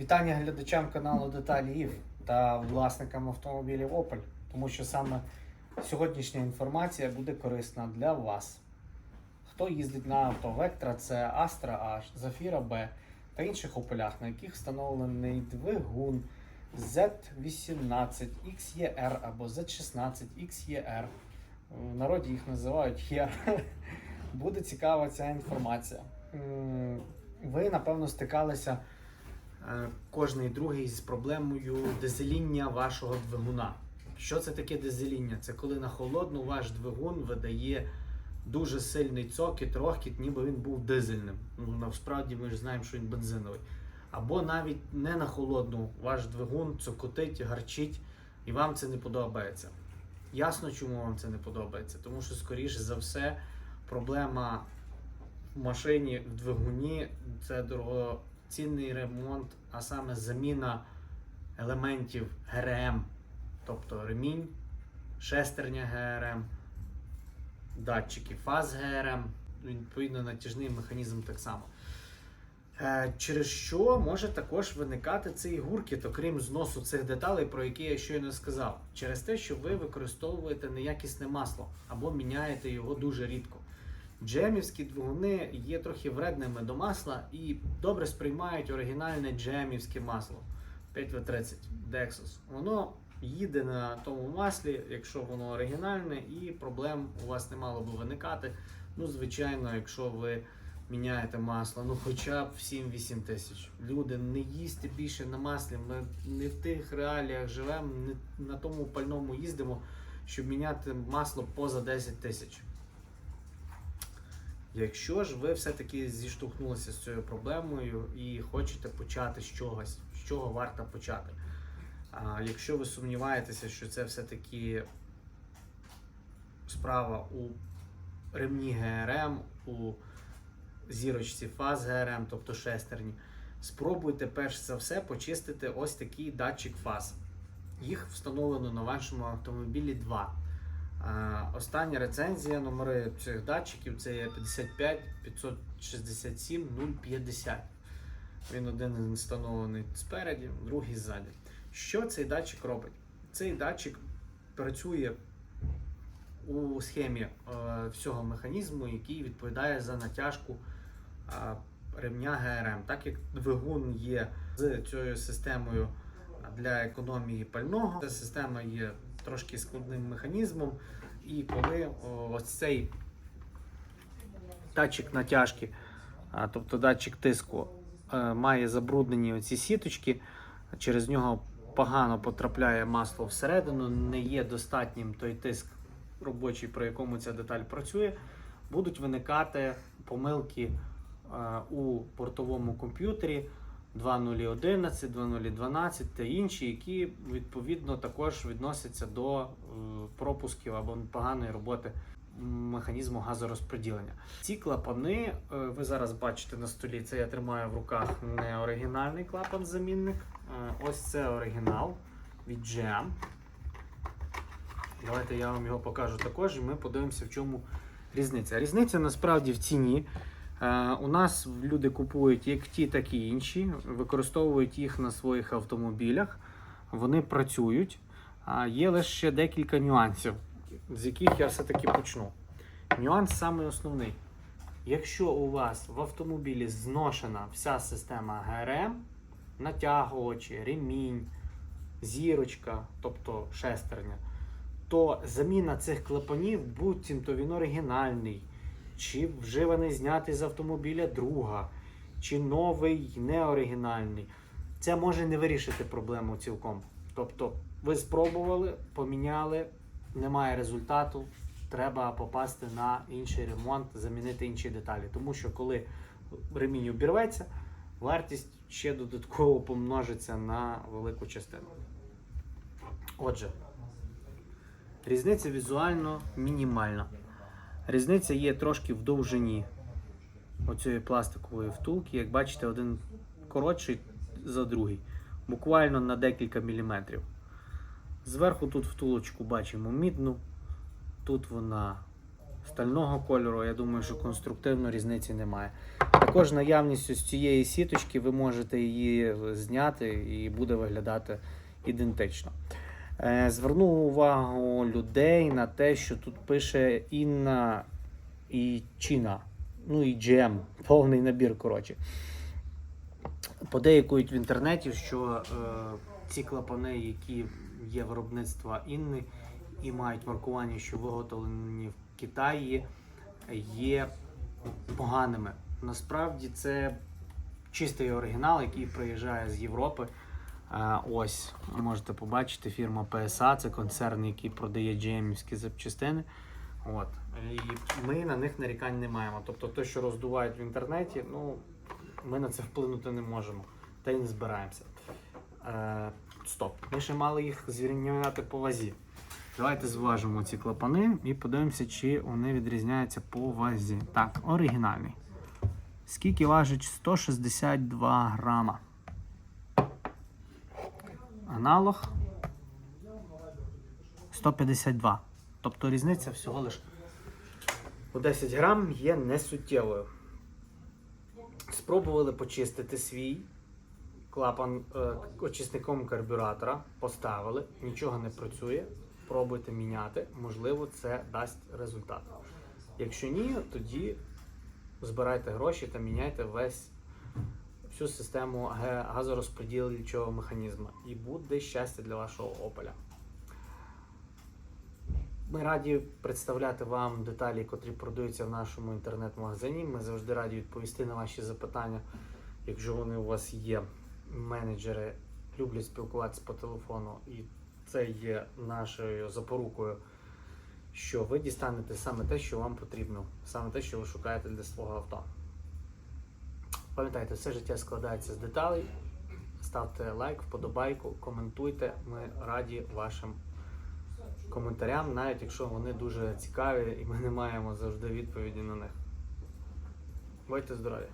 Вітання глядачам каналу Деталі ІВ та власникам автомобілів Opel, тому що саме сьогоднішня інформація буде корисна для вас. Хто їздить на авто Vectra, це Astra H, Zafira B та інших Opel'ах, на яких встановлений двигун Z18 XER або Z16 XER. В народі їх називають HER. Буде цікава ця інформація. Ви, напевно, стикалися кожний другий з проблемою дизеління вашого двигуна. Що це таке дизеління? Це коли на холодну ваш двигун видає дуже сильний цокіт, рохкіт, ніби він був дизельним. Ну, насправді ми ж знаємо, що він бензиновий. Або навіть не на холодну ваш двигун цокотить, гарчить, і вам це не подобається. Ясно, чому вам це не подобається. Тому що, скоріше за все, проблема в машині, в двигуні це дорогоцінний ремонт, а саме заміна елементів ГРМ, тобто ремінь, шестерня ГРМ, датчики фаз ГРМ, відповідно натяжний механізм так само. Е, Через що може також виникати цей гуркіт, окрім зносу цих деталей, про які я щойно сказав, через те, що ви використовуєте неякісне масло або міняєте його дуже рідко. Джемівські двигуни є трохи вредними до масла і добре сприймають оригінальне джемівське масло 5В30 Dexus. Воно їде на тому маслі, якщо воно оригінальне, і проблем у вас не мало би виникати. Ну, звичайно, якщо ви міняєте масло, ну хоча б 7-8 тисяч. Люди, не їсти більше на маслі. Ми не в тих реаліях живемо, не на тому пальному їздимо, щоб міняти масло поза 10 тисяч. Якщо ж ви все-таки зіштовхнулися з цією проблемою і хочете почати з чогось, з чого варто почати. А якщо ви сумніваєтеся, що це все-таки справа у ремні ГРМ, у зірочці фаз ГРМ, тобто шестерні, спробуйте перш за все почистити ось такий датчик фаз. Їх встановлено на вашому автомобілі 2. Остання рецензія, номери цих датчиків це є 55 567 050. Він один встановлений спереді, другий ззаді. Що цей датчик робить? Цей датчик працює у схемі е, всього механізму, який відповідає за натяжку е, ремня ГРМ. Так як двигун є з цією системою для економії пального, ця система є трошки складним механізмом. І коли ось цей датчик натяжки, тобто датчик тиску, е, має забруднені оці сіточки, через нього погано потрапляє масло всередину, не є достатнім той тиск робочий, при якому ця деталь працює, будуть виникати помилки е, у портовому комп'ютері 2011, 2012 та інші, які відповідно також відносяться до е, пропусків або поганої роботи механізму газорозподілення. Ці клапани е, ви зараз бачите на столі. Це я тримаю в руках не оригінальний клапан-замінник. Ось це оригінал від GM. Давайте я вам його покажу також, і ми подивимося, в чому різниця. Різниця насправді в ціні. Е, У нас люди купують як ті, так і інші, використовують їх на своїх автомобілях. Вони працюють. Є лише ще декілька нюансів, з яких я все-таки почну. Нюанс самий основний. Якщо у вас в автомобілі зношена вся система ГРМ, натягувачі, ремінь, зірочка, тобто шестерня, то заміна цих клапанів, будь-то він оригінальний, чи вживаний знятий з автомобіля друга, чи новий неоригінальний, це може не вирішити проблему цілком. Тобто, ви спробували, поміняли, немає результату, треба попасти на інший ремонт, замінити інші деталі. Тому що коли ремінь обірветься, вартість ще додатково помножиться на велику частину. Отже, різниця візуально мінімальна. Різниця є трошки в довжині оцієї пластикової втулки. Як бачите, один коротший за другий, буквально на декілька міліметрів. Зверху тут втулочку бачимо мідну, тут вона стального кольору, я думаю, що конструктивно різниці немає. Також наявністю з цієї сіточки ви можете її зняти і буде виглядати ідентично. Е, Зверну увагу людей на те, що тут пише Інна і Чіна, ну і GM, повний набір, коротше. Подеякують в інтернеті, що е, ці клапани, які є виробництва Інни і мають маркування, що виготовлені в Китаї, є поганими. Насправді це чистий оригінал, який приїжджає з Європи. Ось можете побачити фірма PSA, це концерн, який продає GM-івські запчастини. От. І ми на них нарікань не маємо. Тобто те, що роздувають в інтернеті, ну, ми на це вплинути не можемо. Та й не збираємося. Е, стоп. Ми ще мали їх зрівняти по вазі. Давайте зважимо ці клапани і подивимося, чи вони відрізняються по вазі. Так, оригінальний. Скільки важить 162 грама. Аналог 152. Тобто різниця всього лиш у 10 грам є несуттєвою. Спробували почистити свій клапан е, очисником карбюратора, поставили, нічого не працює. Пробуйте міняти, можливо, це дасть результат. Якщо ні, тоді збирайте гроші та міняйте весь всю систему газорозподілюючого механізму. І буде щастя для вашого опеля. Ми раді представляти вам деталі, котрі продаються в нашому інтернет-магазині. Ми завжди раді відповісти на ваші запитання, якщо вони у вас є. Менеджери люблять спілкуватися по телефону, і це є нашою запорукою, що ви дістанете саме те, що вам потрібно, саме те, що ви шукаєте для свого авто. Пам'ятайте, все життя складається з деталей. Ставте лайк, вподобайку, коментуйте. Ми раді вашим коментарям, навіть якщо вони дуже цікаві і ми не маємо завжди відповіді на них. Будьте здорові!